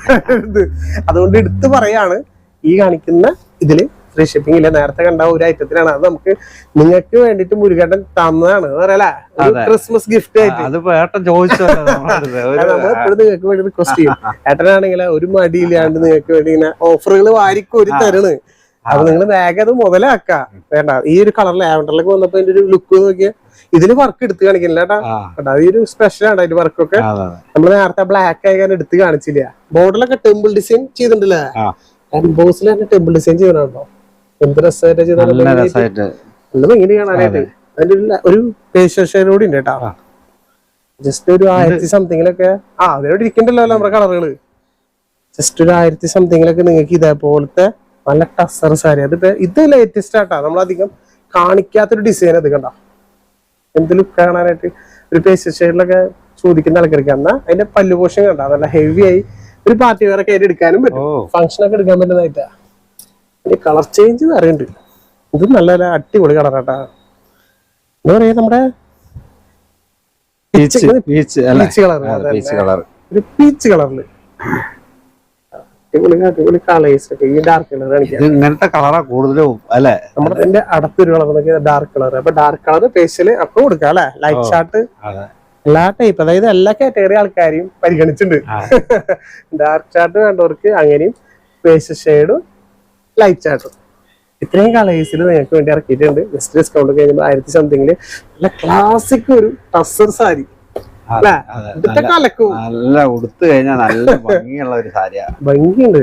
അതുകൊണ്ട് എടുത്തു പറയാണ് ഈ കാണിക്കുന്ന ഇതിൽ ഫ്രീ ഷിപ്പിംഗ് ഇല്ല. നേരത്തെ കണ്ട ഒരു ഐറ്റത്തിലാണ് അത് നമുക്ക് നിങ്ങൾക്ക് വേണ്ടിട്ട് മുരുകേട്ടൻ തന്നതാണ്. ക്രിസ്മസ് ഗിഫ്റ്റ് ആയിട്ട്. നമ്മൾ എപ്പോഴും നിങ്ങൾക്ക് വേണ്ടി റിക്വസ്റ്റ് ചെയ്യും. ഏട്ടനാണെങ്കിൽ ഒരു മടിയില്ലാണ്ട് നിങ്ങൾക്ക് വേണ്ടി ഇങ്ങനെ ഓഫറുകൾ വാരിക്കൊരു തരണ്. അപ്പൊ നിങ്ങൾ വേഗം അത് മുതലാക്ക. വേണ്ട. ഈ ഒരു കളർ ലാവൻഡറിലേക്ക് വന്നപ്പോ എന്റെ ഒരു ലുക്ക് നോക്കിയാൽ ഇതിന് വർക്ക് എടുത്ത് കാണിക്കില്ല കേട്ടാ. ഈ ഒരു സ്പെഷ്യൽ ആണ് അതിന്റെ വർക്കൊക്കെ നമ്മൾ നേരത്തെ ബ്ലാക്ക് ആയി കാരണം എടുത്ത് കാണിച്ചില്ല. ബോർഡിലൊക്കെ ടെമ്പിൾ ഡിസൈൻ ചെയ്തിട്ടുണ്ടല്ലേ? തന്നെ ടെമ്പിൾ ഡിസൈൻ ചെയ്തിട്ടുണ്ടോ എന്ത് രസമായിട്ട് നല്ല രസമായിട്ട്. നല്ല ഭംഗി കാണാനായിട്ട് അതിന്റെ ഒരു കൂടി ഉണ്ട് കേട്ടോ. ജസ്റ്റ് ഒരു ആയിരത്തി സംതിങ്ങിലൊക്കെ ആ അതിനോട് ഇരിക്കണ്ടല്ലോ നമ്മുടെ കളറുകൾ ജസ്റ്റ് ഒരു ആയിരത്തി സംതിങ്ങിലൊക്കെ നിങ്ങൾക്ക് ഇതേപോലത്തെ നല്ല ടസർ സാരി. അത് ഇത് ലേറ്റസ്റ്റ് ആട്ടാ. നമ്മളധികം കാണിക്കാത്തൊരു ഡിസൈൻ അത് കണ്ട? എന്ത് ലുക്ക് കാണാനായിട്ട് ഒരു പേസ്റ്റ് ഷെയ്ഡിലൊക്കെ ചോദിക്കുന്ന ആൾക്കാർക്ക് എന്നാ അതിന്റെ പല്ലു പോഷൻ കണ്ട? നല്ല ഹെവി ആയി ഒരു പാർട്ടി വേറെ കയറി എടുക്കാനും പറ്റും. ഫങ്ഷൻ ഫംഗ്ഷൻ ഒക്കെ എടുക്കാൻ പറ്റുന്നതായിട്ടാ. അതിന്റെ കളർ ചേഞ്ച് അറിയണ്ട് ഇത് നല്ല നല്ല അടിപൊളി കളറാട്ടാ എന്താ പറയാ നമ്മുടെ പീച്ച് കളർ ഒരു പീച്ച് കളറിൽ അടിപൊളി അടിപൊളി കളേഴ്സ് ഒക്കെ ഈ ഡാർക്ക് കളർ കാണിക്കാം ഇങ്ങനത്തെ കളറാ കൂടുതലും അല്ലെ? നമ്മുടെ ഇതിന്റെ അടുത്തൊരു കളർ നോക്കിയാൽ ഡാർക്ക് കളർ അപ്പൊ ഡാർക്ക് കളർ ഫേഷ്യൽ ഒക്കെ കൊടുക്കാം അല്ലെ? ലൈറ്റ് ഷാർട്ട് എല്ലാ ടൈപ്പ് അതായത് എല്ലാ കാറ്റഗറി ആൾക്കാരെയും പരിഗണിച്ചിട്ടുണ്ട്. ഡാർക്ക് ഷാർട്ട് വേണ്ടവർക്ക് അങ്ങനെയും ഫേസ് ഷെയ്ഡും ലൈറ്റ് ചാർട്ടും ഇത്രയും കളേഴ്സിൽ നിങ്ങൾക്ക് വേണ്ടി ഇറക്കിയിട്ടുണ്ട്. ജസ്റ്റ് ഡിസ്കൗണ്ട് കഴിയുമ്പോൾ ആയിരത്തി സംതിങ്ങിൽ നല്ല ക്ലാസിക് ഒരു ടസർ സാരി നല്ല ഉടുത്തു കഴിഞ്ഞാൽ നല്ല ഭംഗിയുള്ള ഒരു ഭംഗിയുണ്ട്.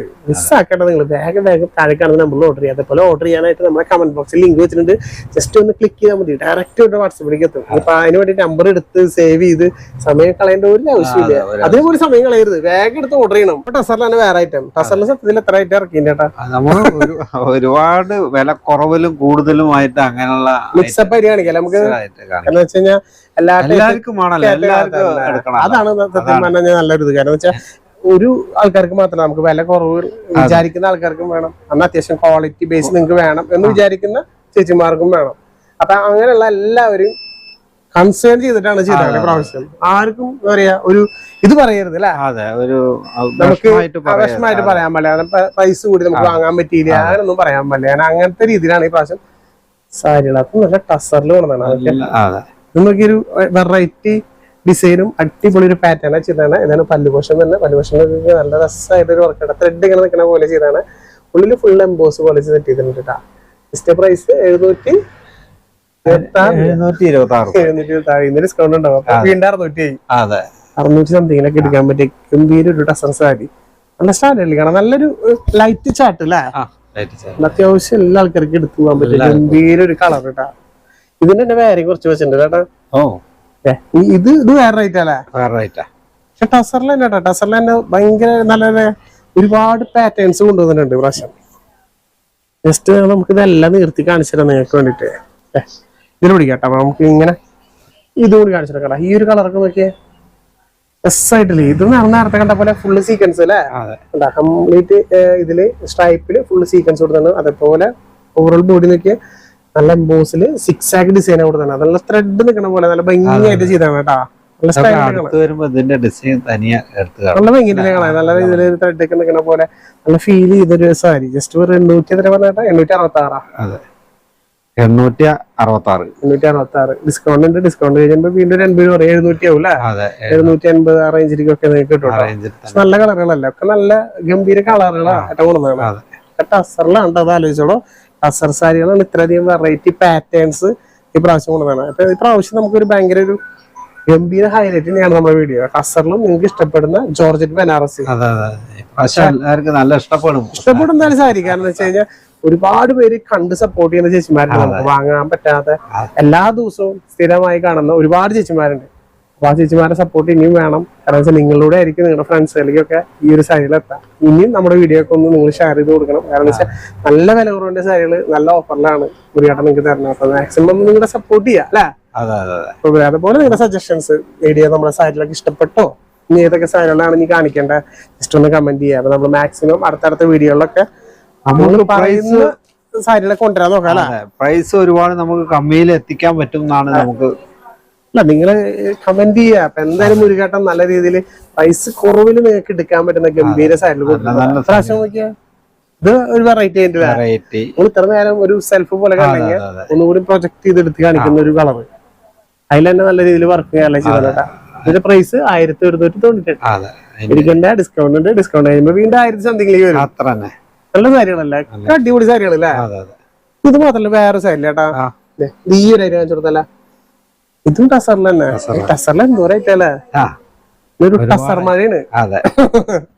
നിങ്ങൾ. വേഗം വേഗം താഴെ കാണുന്ന നമ്പറിൽ ഓർഡർ ചെയ്യാം. അതേപോലെ ഓർഡർ ചെയ്യാനായിട്ട് നമ്മുടെ കമന്റ് ബോക്സിൽ ലിങ്ക് വെച്ചിട്ടുണ്ട്. ജസ്റ്റ് ഒന്ന് ക്ലിക്ക് ചെയ്താൽ മതി. ഡയറക്റ്റ് ഒരു വാട്സപ്പിലേക്ക് എത്തും. അപ്പൊ അതിന് വേണ്ടി നമ്പർ എടുത്ത് സേവ് ചെയ്ത് സമയം കളയേണ്ട ഒരു ആവശ്യമില്ല. അതേപോലെ സമയം കളയരുത്. വേഗം എടുത്ത് ഓർഡർ ചെയ്യണം. ഇപ്പൊ ടസറിലാണ് വേറെ ഐറ്റം ടസറിന്റെ സത്യത്തിൽ എത്ര ഐറ്റം ഇറക്കിയില്ല നമ്മൾ ഒരു ഒരുപാട് വില കുറവിലും കൂടുതലുമായിട്ട് അങ്ങനെയുള്ള മിക്സപ്പ് ആയിട്ട് കാണിക്കാം. നമുക്ക് എന്ന് വെച്ച് കഴിഞ്ഞാൽ എല്ലാവർക്കും അതാണ് സത്യം പറഞ്ഞാൽ നല്ലൊരു ഇത് കാരണം വെച്ചാൽ ഒരു ആൾക്കാർക്ക് മാത്രം നമുക്ക് വില കുറവ് വിചാരിക്കുന്ന ആൾക്കാർക്കും വേണം. അന്ന് അത്യാവശ്യം ക്വാളിറ്റി ബേസ് നിങ്ങൾക്ക് വേണം എന്ന് വിചാരിക്കുന്ന ചേച്ചിമാർക്കും വേണം. അപ്പൊ അങ്ങനെയുള്ള എല്ലാവരും കൺസേൺ ചെയ്തിട്ടാണ് ചെയ്തത് പ്രാവശ്യം. ആർക്കും എന്താ പറയാ ഒരു ഇത് പറയരുത് അല്ലെ? അതെ ഒരു നമുക്ക് വിഷമായിട്ട് ആവശ്യമായിട്ട് പറയാൻ പാടില്ല. പൈസ കൂടി നമുക്ക് വാങ്ങാൻ പറ്റിയില്ല അങ്ങനൊന്നും പറയാൻ പാടില്ല. കാരണം അങ്ങനത്തെ രീതിയിലാണ് ഈ പ്രാവശ്യം സാരികളൊക്കെ നല്ല ടസറിൽ അതൊക്കെ അതെ. നമുക്കൊരു വെറൈറ്റി ഡിസൈനും അടിപൊളി ഒരു പാറ്റേൺ ചെയ്താണ് ഇതാണ് പല്ലുപോഷം തന്നെ. പല്ലുപോഷം നല്ല രസമായിട്ടൊരു ഒരു വർക്കൗട്ട് ത്രെഡ് ഇങ്ങനെ നിൽക്കുന്ന പോലെ ചെയ്താണ് ഉള്ളിൽ ഫുൾ എംബോസ് പോലെ സെറ്റ് ചെയ്തിട്ടുണ്ട് കേട്ടോ ജസ്റ്റ് പ്രൈസ് എഴുന്നൂറ്റി എഴുന്നൂറ്റി ഇരുപത്തി ആറ് എഴുന്നൂറ്റി ഇരുപത്തി ആറ് ഇന്ന് ഡിസ്കൗണ്ട് ഉണ്ടാവും വീണ്ടും അറുന്നൂറ്റി ആയി. അതെ. അറുന്നൂറ്റി സംതിങ്ങിനൊക്കെ എടുക്കാൻ പറ്റിയ ഗംഭീര ഒരു സാരി നല്ല സ്റ്റാൻഡേർഡിൽ കാണാം നല്ലൊരു ലൈറ്റ് ചാട്ട് അല്ലേ. അത്യാവശ്യം എല്ലാ ആൾക്കാർക്ക് എടുത്തു പോകാൻ പറ്റിയ ഗംഭീര ഒരു കളർ കേട്ടാ ഇതിന്റെ തന്നെ വേറെ കുറച്ച് വെച്ചിട്ടുണ്ട് ചേട്ടാ ഓ. ഇത് ഇത് വേറെ റേറ്റ് അല്ലേ? വേറെ റേറ്റാ പക്ഷെ ടസറിൽ തന്നെ കേട്ടോ ടസറിൽ തന്നെ ഭയങ്കര നല്ല ഒരുപാട് പാറ്റേൺസ് കൊണ്ടുവന്നിട്ടുണ്ട് പ്രാവശ്യം ജസ്റ്റ് നമുക്ക് ഇതെല്ലാം നിർത്തി കാണിച്ചു തരാം നിങ്ങൾക്ക് വേണ്ടിട്ട് ഇതിൽ പിടിക്കട്ടെ അപ്പൊ നമുക്ക് ഇങ്ങനെ ഇതും കൂടി കാണിച്ചു തരാം ഈ ഒരു കളറൊക്കെ നോക്കിയേ. രസമായിട്ടില്ലേ ഇത് നേരത്തെ കണ്ട പോലെ ഫുള്ള് സീക്വൻസ് അല്ലേ? കംപ്ലീറ്റ് ഇതിൽ സ്ട്രൈപ്പിൽ ഫുള്ള് സീക്വൻസ് കൊടുത്താണ് അതേപോലെ ഓവറോൾ ബോഡി നോക്കിയ. നല്ല ബോസിൽ സിക്സ് ആക്ക് ഡിസൈൻ കൊടുത്താണ് നല്ല ത്രെഡ് നിൽക്കണ പോലെ നല്ല ഭംഗിയായിട്ട് ചെയ്താണ് കേട്ടാ. നല്ല ഡിസൈൻ നല്ല രീതിയിൽ ത്രെഡ് ഒക്കെ നിൽക്കണ പോലെ നല്ല ഫീൽ ചെയ്തൊരു സാരി. ജസ്റ്റ് ഒരു എണ്ണൂറ്റി എത്ര പറഞ്ഞാ എണ്ണൂറ്റി അറുപത്തി ആറാ എണ്ണൂറ്റി അറുപത്തി ആറ് എണ്ണൂറ്റി അറുപത്തി ആറ് ഡിസ്കൗണ്ട് ഉണ്ട് ഡിസ്കൗണ്ട് വീണ്ടും ഒരു എൺപത് പറയും എഴുന്നൂറ്റി ആവും അല്ലേ എഴുന്നൂറ്റി അൻപത് ആ റേഞ്ചിലേക്കൊക്കെ നിങ്ങൾക്ക് കിട്ടും. നല്ല കളറുകളല്ല ഒക്കെ നല്ല ഗംഭീര കളറുകളാണ് ഏറ്റവും കൂടുതലാണ്. ടസറിലാണ് അത് ആലോചിച്ചോളൂ. ടസർ സാരികളാണ് ഇത്രയധികം വെറൈറ്റി പാറ്റേൺസ് ഈ പ്രാവശ്യം കൊണ്ടുവരണം അപ്പൊ ഈ പ്രാവശ്യം നമുക്കൊരു ഭയങ്കര ഒരു ഗംഭീര ഹൈലൈറ്റ് തന്നെയാണ് നമ്മുടെ വീഡിയോ കസറിലും നിങ്ങൾക്ക് ഇഷ്ടപ്പെടുന്ന ജോർജറ്റ് ബനാറസി. എല്ലാവർക്കും നല്ല ഇഷ്ടപ്പെടും. ഇഷ്ടപ്പെടുന്ന എന്തായാലും സാരി. കാരണം വെച്ച് കഴിഞ്ഞാൽ ഒരുപാട് പേര് കണ്ട് സപ്പോർട്ട് ചെയ്യുന്ന ചേച്ചിമാരുണ്ട്. വാങ്ങാൻ പറ്റാത്ത എല്ലാ ദിവസവും സ്ഥിരമായി കാണുന്ന ഒരുപാട് ചേച്ചിമാരുണ്ട്. അപ്പൊ ആ ചേച്ചിമാരെ സപ്പോർട്ട് ഇനിയും വേണം. കാരണം വെച്ചാൽ നിങ്ങളുടെ ആയിരിക്കും നിങ്ങളുടെ ഫ്രണ്ട്സുകളിലേക്കൊക്കെ ഈ ഒരു സാരികൾ എത്താം. ഇനിയും നമ്മുടെ വീഡിയോ ഒക്കെ ഒന്ന് നിങ്ങൾ ഷെയർ ചെയ്ത് കൊടുക്കണം. കാരണം വെച്ചാൽ നല്ല വില കുറവിന്റെ സാരികൾ നല്ല ഓഫറിലാണ് മുറിയാട്ടം നിങ്ങൾക്ക് തരണം അപ്പൊ മാക്സിമം നിങ്ങളുടെ സപ്പോർട്ട് ചെയ്യാം അല്ലേ? അതുപോലെ നിങ്ങളുടെ സജഷൻസ് ഏരിയ നമ്മുടെ സാരികളൊക്കെ ഇഷ്ടപ്പെട്ടോ? ഇനി ഏതൊക്കെ സാരികളാണ് ഇനി കാണിക്കേണ്ട? ജസ്റ്റ് ഒന്ന് കമന്റ് ചെയ്യാം. അപ്പൊ നമ്മൾ മാക്സിമം അടുത്തടുത്ത വീഡിയോകളിലൊക്കെ നമ്മൾ പറയുന്ന സാരികളെ കൊണ്ടുവരാൻ നോക്കാം പ്രൈസ് ഒരുപാട് നമുക്ക് കമ്മിയിൽ എത്തിക്കാൻ പറ്റും എന്നാണ് നമുക്ക് നിങ്ങൾ കമന്റ് ചെയ്യുക അപ്പൊ എന്തായാലും മുരുകാട്ടം നല്ല രീതിയിൽ പൈസ കുറവിൽ നിങ്ങൾക്ക് എടുക്കാൻ പറ്റുന്ന ഗംഭീര നല്ല പ്രാവശ്യം നോക്കിയാ ഇത് ഒരു വെറൈറ്റി അതിന്റെ വെറൈറ്റി നമ്മൾ ഇത്ര നേരം ഒരു സെൽഫ് പോലെ അതെ ഒന്നുകൂടി പ്രൊജക്ട് ചെയ്തെടുത്ത് കാണിക്കുന്ന ഒരു കളർ അതിൽ തന്നെ നല്ല രീതിയിൽ വർക്ക് ചെയ്യാനുള്ള ചെയ്തോട്ടാ ഇതിന്റെ പ്രൈസ് ആയിരത്തി ഒരുന്നൂറ്റി തൊണ്ണൂറ്റി എട്ട് എനിക്കെന്റെ ഡിസ്കൗണ്ട് ഉണ്ട് ഡിസ്കൗണ്ട് കഴിയുമ്പോ വീണ്ടും ആയിരത്തി സംതിങ്ങിലേക്ക് വരും. അത്ര തന്നെ. നല്ല സാരികളല്ലേ? അടിപൊളി സാരികളല്ലേ? ഇത് മാത്രല്ല വേറെ സാരില്ല ആ. ദേ, ഈ ഒരു അരി കാണിച്ചു കൊടുത്തല്ല ഇതും ടസറിൽ തന്നെ ടസറിൽ എന്തോ റേറ്റ് അല്ലേ? ഒരു ടസർ മഴയാണ് അതെ.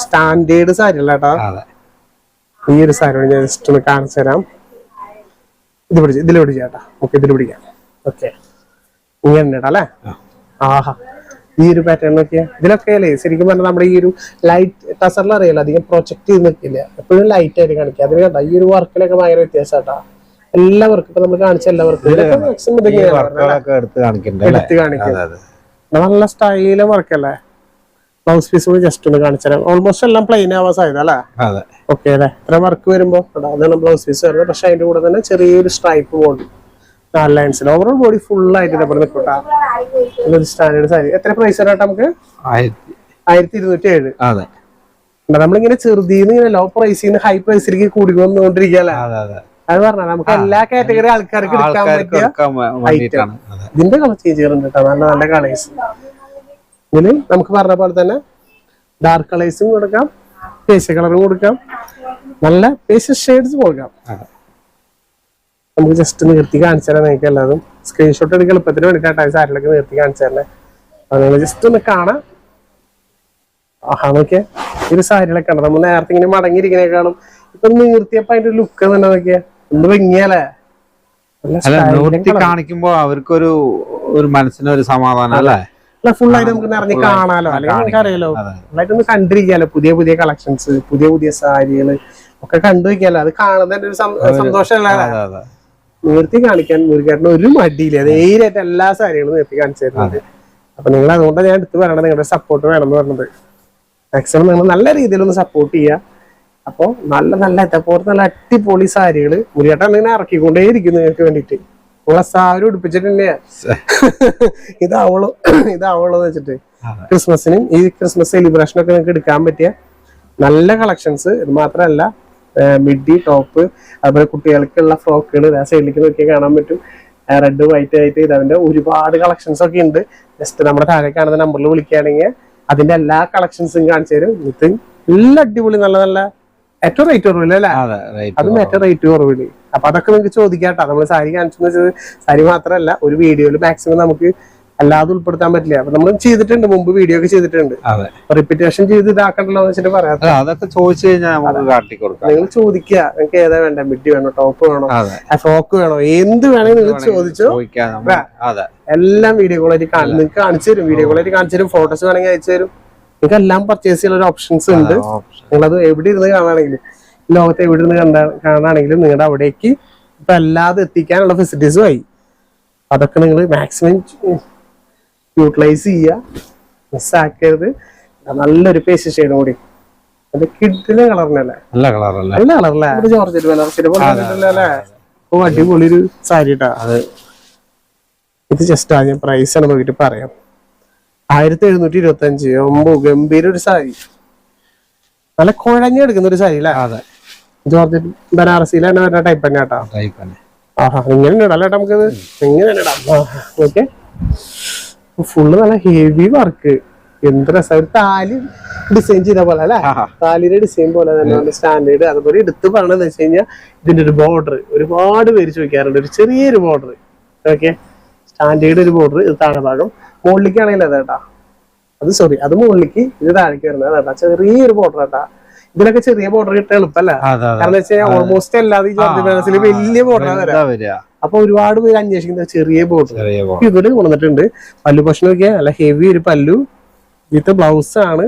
സ്റ്റാൻഡേർഡ് സാരി ചേട്ടാ അതെ. ഈ ഒരു സാരി ഞാൻ ജസ്റ്റ് ഒന്ന് കാണിച്ചു തരാം. ഇത് പിടിച്ച് ഇതിൽ പിടിച്ച് ചേട്ടാ ഓക്കെ ഇതിൽ പിടിക്കാം. ഓക്കെ. ഇങ്ങനെ അല്ലേ? ആഹാ. ഈ ഒരു പാറ്റേൺ നോക്കിയാ. ഇതിലൊക്കെ അല്ലേ? ശരിക്കും പറഞ്ഞാൽ നമ്മുടെ ഈ ഒരു ലൈറ്റ് ടസറിൽ അറിയാലോ? അധികം പ്രൊജക്ട് ചെയ്ത് നിൽക്കില്ല. എപ്പോഴും ലൈറ്റ് ആയിട്ട് കാണിക്കുക. അതിന് കണ്ട? ഈ ഒരു വർക്കിലൊക്കെ ഭയങ്കര വ്യത്യാസം കേട്ടാ എല്ലാ വർക്കും ഇപ്പൊ നമ്മൾ കാണിച്ച എല്ലാവർക്കും. നല്ല സ്റ്റൈല മാക്സിമം ഈ എടുത്ത് കാണിക്കണ്ടേ അല്ലേ? നല്ല സ്റ്റൈലും വർക്കല്ലേ ബ്ലൗസ് പീസ് കൂടി ജസ്റ്റ് ഒന്ന് കാണിച്ചു ഓൾമോസ്റ്റ് എല്ലാം പ്ലെയിൻ ആവാൻ സാധ്യത അല്ലേ? ഓക്കെ അല്ലേ? ഇത്ര വർക്ക് വരുമ്പോ അതാണ് ബ്ലൗസ് പീസ് വരുന്നത്. പക്ഷെ അതിന്റെ കൂടെ തന്നെ ചെറിയൊരു സ്ട്രൈപ്പ് പോകുന്നു നാല് ലൈൻസിൽ ഓവറോൾ ബോഡി ഫുൾ ആയിട്ട് ഇതേപോലെ നിൽക്കട്ടാ ഒരു സ്റ്റാൻഡേർഡ് സാരി. എത്ര പ്രൈസ് വരാട്ടെ നമുക്ക്? ആയിരത്തി ഇരുന്നൂറ്റി ഏഴ് അതെ നമ്മളിങ്ങനെ ചെറുതിന്ന് ഇങ്ങനെ ലോ പ്രൈസിൽ നിന്ന് ഹൈ പ്രൈസിലേക്ക് കൂടി വന്നുകൊണ്ടിരിക്കുകയല്ലേ? അതെ. അതെ പറഞ്ഞ നമുക്ക് എല്ലാ കാറ്റഗറി ആൾക്കാർക്ക് എടുക്കാൻ പറ്റിയ ഇതിന്റെ കളർ ചേഞ്ച് ചെയ്യുന്നുണ്ട് കേട്ടോ. നല്ല നല്ല കളേഴ്സ് ഇതിന് നമുക്ക് പറഞ്ഞ പോലെ തന്നെ ഡാർക്ക് കളേഴ്സും കൊടുക്കാം. പേശ കളറും കൊടുക്കാം. നല്ല പേശ ഷെയ്ഡ്സ് കൊടുക്കാം. നമുക്ക് ജസ്റ്റ് നിർത്തി കാണിച്ചു തരാം നിങ്ങൾക്ക് എല്ലാതും. സ്ക്രീൻഷോട്ട് എടുക്കുക എളുപ്പത്തിന് വേണ്ടിയിട്ടാണ് സാരിലൊക്കെ നിർത്തി കാണിച്ചു തരണേ നിങ്ങൾ ജസ്റ്റ് ഒന്ന് കാണാം. ആഹാ നോക്കിയേ. ഒരു സാരികളൊക്കെ ഉണ്ട് നമ്മൾ നേരത്തെ ഇങ്ങനെ മടങ്ങിയിരിക്കണേക്കാളും ഇപ്പൊ നിർത്തിയപ്പോ അതിന്റെ ലുക്ക് തന്നെ നോക്കിയേ. എന്ത് ഭംഗിയല്ലേ? അല്ല colour. കാണിക്കുമ്പോ അവർക്കൊരു ഒരു മനസ്സിനൊരു സമാധാനം അല്ലേ? അല്ല ഫുൾ ആയിട്ട് നമുക്ക് നിറഞ്ഞ് കാണാലോ? അല്ലെങ്കിൽ നമുക്ക് അറിയാലോ. ഫുള്ളായിട്ട് ഒന്ന് കണ്ടിരിക്കാലോ? പുതിയ പുതിയ കളക്ഷൻസ് പുതിയ പുതിയ സാരികൾ ഒക്കെ കണ്ടു വെക്കാലോ അത് കാണുന്നതിന്റെ ഒരു സന്തോഷമല്ലേ? നിർത്തി കാണിക്കാൻ മുരുകേട്ടന് ഒരു മടിയില്ല. ധൈര്യമായിട്ട് എല്ലാ സാരികളും നിർത്തി കാണിച്ചു തരുന്നുണ്ട്. അപ്പൊ നിങ്ങൾ അതുകൊണ്ടാണ് ഞാൻ എടുത്ത് പറയണത് നിങ്ങളുടെ സപ്പോർട്ട് വേണമെന്ന് പറഞ്ഞത്. മാക്സിമം നിങ്ങൾ നല്ല രീതിയിലൊന്ന് സപ്പോർട്ട് ചെയ്യുക. അപ്പൊ നല്ല നല്ല ഇതേപോലത്തെ നല്ല അടിപൊളി സാരികൾ മുരിയേട്ടൻ ഇങ്ങനെ ഇറക്കിക്കൊണ്ടേ ഇരിക്കുന്നു നിങ്ങൾക്ക് വേണ്ടിട്ട് നമ്മളെ സാരി ഉടുപ്പിച്ചിട്ട് തന്നെയാ ഇതാവുള്ളൂ ഇതാവളോ എന്ന് വെച്ചിട്ട്. ക്രിസ്മസിനും ഈ ക്രിസ്മസ് സെലിബ്രേഷനൊക്കെ നിങ്ങൾക്ക് എടുക്കാൻ പറ്റിയ നല്ല കളക്ഷൻസ് ഇത് മാത്രമല്ല മിഡി ടോപ്പ് അതുപോലെ കുട്ടികൾക്കുള്ള ഫ്രോക്കുകൾ ആ സൈഡിലേക്ക് നോക്കിയാൽ കാണാൻ പറ്റും. റെഡ് വൈറ്റ് ആയിട്ട് ഇതതിന്റെ ഒരുപാട് കളക്ഷൻസ് ഒക്കെ ഉണ്ട്. ജസ്റ്റ് നമ്മുടെ താഴെ കാണുന്ന നമ്പറിൽ വിളിക്കുകയാണെങ്കിൽ അതിന്റെ എല്ലാ കളക്ഷൻസും കാണിച്ചു തരും. ഇത് നല്ല അടിപൊളി നല്ല നല്ല ഏറ്റവും റേറ്റ് കുറവില്ല അല്ലേ? അതെ ഏറ്റവും റേറ്റ് കുറവില്ല അപ്പൊ അതൊക്കെ നിങ്ങൾക്ക് ചോദിക്കാട്ടോ. നമ്മൾ സാരി കാണിച്ചെന്ന് വെച്ചത് സാരി മാത്രമല്ല ഒരു വീഡിയോയിൽ മാക്സിമം നമുക്ക് അല്ലാതെ ഉൾപ്പെടുത്താൻ പറ്റില്ല. അപ്പൊ നമ്മൾ ചെയ്തിട്ടുണ്ട് മുമ്പ് വീഡിയോ ഒക്കെ ചെയ്തിട്ടുണ്ട്. റിപ്പീറ്റേഷൻ ചെയ്ത് ഇതാക്കണ്ടല്ലോ വെച്ചിട്ട് പറയാം. അതൊക്കെ ചോദിച്ചു കഴിഞ്ഞാൽ നിങ്ങൾ ചോദിക്കുക നിങ്ങൾക്ക് ഏതാ വേണ്ട? മിഡ് വേണോ ടോപ്പ് വേണോ? ഫ്രോക്ക് വേണോ? എന്ത് വേണമെങ്കിൽ നിങ്ങൾ ചോദിച്ചോ. എല്ലാം വീഡിയോ കോളായിട്ട് നിങ്ങൾക്ക് കാണിച്ചു തരും വീഡിയോ കോളായിട്ട് കാണിച്ചു തരും ഫോട്ടോസ് വേണമെങ്കിൽ അയച്ചു തരും. നിങ്ങൾക്ക് എല്ലാം പർച്ചേസ് ചെയ്യാൻ ഒരു ഓപ്ഷൻസ് ഉണ്ട് നിങ്ങൾ നിങ്ങളത് എവിടെ ഇരുന്ന് കാണുകയാണെങ്കിലും ഈ ലോകത്ത് എവിടെ ഇരുന്ന് കണ്ട കാണുകയാണെങ്കിലും നിങ്ങളുടെ അവിടേക്ക് ഇപ്പൊ അല്ലാതെ എത്തിക്കാനുള്ള ഫെസിലിറ്റീസും ആയി. അതൊക്കെ നിങ്ങൾ മാക്സിമം യൂട്ടിലൈസ് ചെയ്യുക. മിസ്സാക്കരുത് നല്ലൊരു പേസ്റ്റ് ഷെയ്ഡും കൂടി. അത് കിഡിലെ കളറിനല്ലേ നല്ല കളറല്ലേ നല്ല കളറല്ലേ ജോർജറ്റ് ഓ അടിപൊളി ഒരു സാരി കേട്ടാ അത് ഇത് ജസ്റ്റ് ആ ഞാൻ പ്രൈസ് ആണ് നോക്കിട്ട് പറയാം. ആയിരത്തി എഴുന്നൂറ്റി ഇരുപത്തി അഞ്ച് ഒമ്പോ ഗംഭീര ഒരു സാരി. നല്ല കുഴഞ്ഞെടുക്കുന്ന ഒരു സാരി അല്ലേ അതെ ജോർജ് തന്നെ വരുന്ന ടൈപ്പ് തന്നെ കേട്ടോ. ടൈപ്പ് തന്നെ. ആഹാ ഇങ്ങനെ ഇടാം കേട്ടോ നമുക്കത്? ഇങ്ങനെ ഇടാം. ഓക്കെ ഫുള്ള് നല്ല ഹെവി വർക്ക് എന്ത് രസം. താലി ഡിസൈൻ ചെയ്ത പോലെ അല്ലെ? താലിന്റെ താലിയുടെ ഡിസൈൻ പോലെ തന്നെ സ്റ്റാൻഡേർഡ് അതുപോലെ എടുത്ത് പറയണത് വെച്ച് കഴിഞ്ഞാൽ ഇതിന്റെ ഒരു ബോർഡർ ഒരുപാട് പേര് ചോദിക്കാറുണ്ട്. ഒരു ചെറിയൊരു ബോർഡർ ഓക്കെ സ്റ്റാൻഡേർഡ് ഒരു ബോർഡർ ഇത് താഴെ ഭാഗം. മുകളിലേക്കാണെങ്കിൽ അതേട്ടാ അത് സോറി അത് മുകളിലേക്ക് ഇത് താഴേക്ക് വരുന്നത്. അതേട്ടാ ചെറിയൊരു ബോർഡർ ഏട്ടാ ഇതിലൊക്കെ ചെറിയ ബോർഡർ കിട്ടാൻ എളുപ്പമല്ല കാരണം വെച്ചാൽ ഓൾമോസ്റ്റ് അല്ലാതെ ഈ ജോർജ് വലിയ ബോർഡർ അപ്പൊ ഒരുപാട് പേര് അന്വേഷിക്കുന്ന ചെറിയ ബോർഡർ ഇവർ കൊണ്ടുവന്നിട്ടുണ്ട്. പല്ലു ഭക്ഷണം ഒക്കെ നല്ല ഹെവി ഒരു പല്ലു. വിത്ത് ബ്ലൗസ് ആണ്.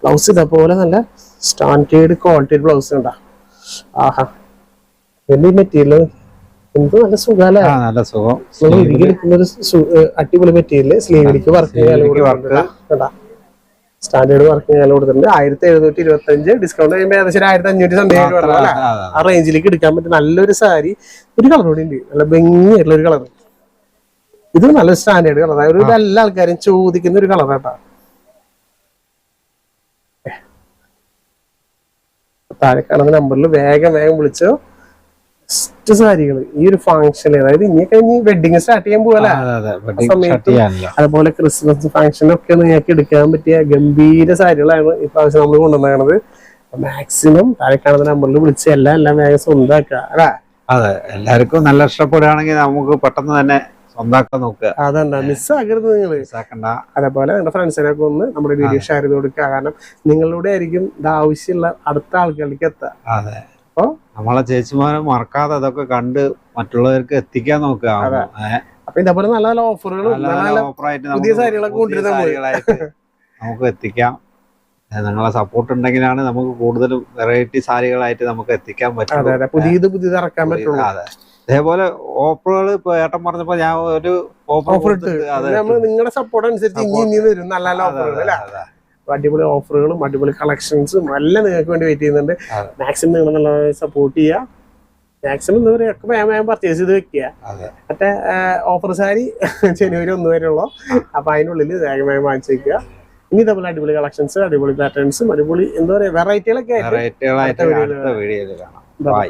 ബ്ലൗസ് ഇതേപോലെ നല്ല സ്റ്റാൻഡേർഡ് ക്വാളിറ്റി ബ്ലൗസ് ഉണ്ടാ? ആഹാ. വലിയ മെറ്റീരിയൽ എന്ത് നല്ല സുഖാലേ ആ നല്ല സുഖം. നമ്മൾ ഇരിക്കുന്ന ഒരു അടിപൊളി മെറ്റീരിയൽ സ്ലീവിലേക്ക് വർക്ക് ചെയ്യാൻ സ്റ്റാൻഡേർഡ് വർക്ക് ഞാൻ കൊടുത്തിട്ടുണ്ട്. ആയിരത്തി എഴുന്നൂറ്റി ഇരുപത്തി അഞ്ച് ഡിസ്കൗണ്ട് ചെയ്യുമ്പോൾ ഏകദേശം ആയിരത്തി അഞ്ഞൂറ്റി സംതിങ് അല്ലേ? ആ റേഞ്ചിലേക്ക് എടുക്കാൻ പറ്റും നല്ലൊരു സാരി ഒരു കളർ കൂടി ഉണ്ട്. നല്ല ഭംഗിയായിട്ടുള്ള ഒരു കളർ ഇത് നല്ല സ്റ്റാൻഡേർഡ് കളർ അതായത് ഒരു എല്ലാ ആൾക്കാരും ചോദിക്കുന്ന ഒരു കളർ കേട്ടാ താഴെ കാണുന്ന നമ്പറിൽ വേഗം വേഗം വിളിച്ചോ. സാരികൾ ഈ ഒരു ഫംഗ്ഷനിൽ അതായത് ഇനി കഴിഞ്ഞ് വെഡിങ് സ്റ്റാർട്ട് ചെയ്യാൻ സമയത്ത് ഷർട്ട് അതുപോലെ ക്രിസ്മസ് ഫംഗ്ഷനൊക്കെ നിങ്ങൾക്ക് എടുക്കാൻ പറ്റിയ ഗംഭീര സാരികളാണ് ഇപ്രാവശ്യം നമ്മൾ കൊണ്ടുവന്നത് മാക്സിമം താഴെ കാണുന്ന നമ്പറിൽ വിളിച്ച് എല്ലാം എല്ലാം വേഗം സ്വന്തമാക്കുക അല്ലേ? അതെ എല്ലാവർക്കും നല്ല ഇഷ്ടപ്പെടുകയാണെങ്കിൽ നമുക്ക് പെട്ടെന്ന് തന്നെ സ്വന്തമാക്കാൻ നോക്കുക. അതല്ല മിസ്സാക്കരുത് നിങ്ങൾ അതേപോലെ നിങ്ങളുടെ ഫ്രണ്ട്സിനൊക്കെ ഒന്ന് നമ്മുടെ വീഡിയോ ഷെയർ ചെയ്ത് കൊടുക്കുക. കാരണം നിങ്ങളിലൂടെ ആയിരിക്കും ഇത് ആവശ്യമുള്ള അടുത്ത ആൾക്കാരിലേക്ക് എത്തുക. അതെ. അപ്പൊ നമ്മളെ ചേച്ചിമാരെ മറക്കാതെ അതൊക്കെ കണ്ട് മറ്റുള്ളവർക്ക് എത്തിക്കാൻ നോക്കുക. അപ്പൊ ഇതേപോലെ നല്ല നല്ല ഓഫറുകൾ പുതിയ നമുക്ക് സാരികളൊക്കെ നമുക്ക് എത്തിക്കാം. നിങ്ങളെ സപ്പോർട്ട് ഉണ്ടെങ്കിലാണ് നമുക്ക് കൂടുതൽ വെറൈറ്റി സാരികളായിട്ട് നമുക്ക് എത്തിക്കാൻ പറ്റും അതെ പുതിയത് പുതിയത് ഇറക്കാൻ പറ്റുള്ളൂ. അതെ. അതേപോലെ ഓഫറുകൾ ഇപ്പൊ ഏട്ടൻ പറഞ്ഞപ്പോ ഞാൻ ഒരു ഓഫർ ഓഫർ ഇട്ട്. നിങ്ങളുടെ സപ്പോർട്ട് അനുസരിച്ച് ഇനി ഇനി വരും നല്ല നല്ല ഓഫറുകൾ അല്ലേ? അടിപൊളി ഓഫറുകളും അടിപൊളി കളക്ഷൻസും എല്ലാം നിങ്ങൾക്ക് വേണ്ടി വെയിറ്റ് ചെയ്യുന്നുണ്ട്. മാക്സിമം നിങ്ങൾ നല്ല സപ്പോർട്ട് ചെയ്യുക. മാക്സിമം എന്താ പറയുക വേഗം വേഗം പർച്ചേസ് ചെയ്ത് വെക്കുക. മറ്റേ ഓഫർ സാരി ജനുവരി ഒന്ന് വരെ ഉള്ളൂ. അപ്പൊ അതിനുള്ളിൽ വേഗം വേഗം വാങ്ങിച്ചു വെക്കുക. ഇനി ഇതേപോലെ അടിപൊളി കളക്ഷൻസ് അടിപൊളി പാറ്റേൺസും അടിപൊളി എന്താ പറയുക വെറൈറ്റികളൊക്കെ ആയിട്ട് വീഡിയോയിൽ കാണാം. ബൈ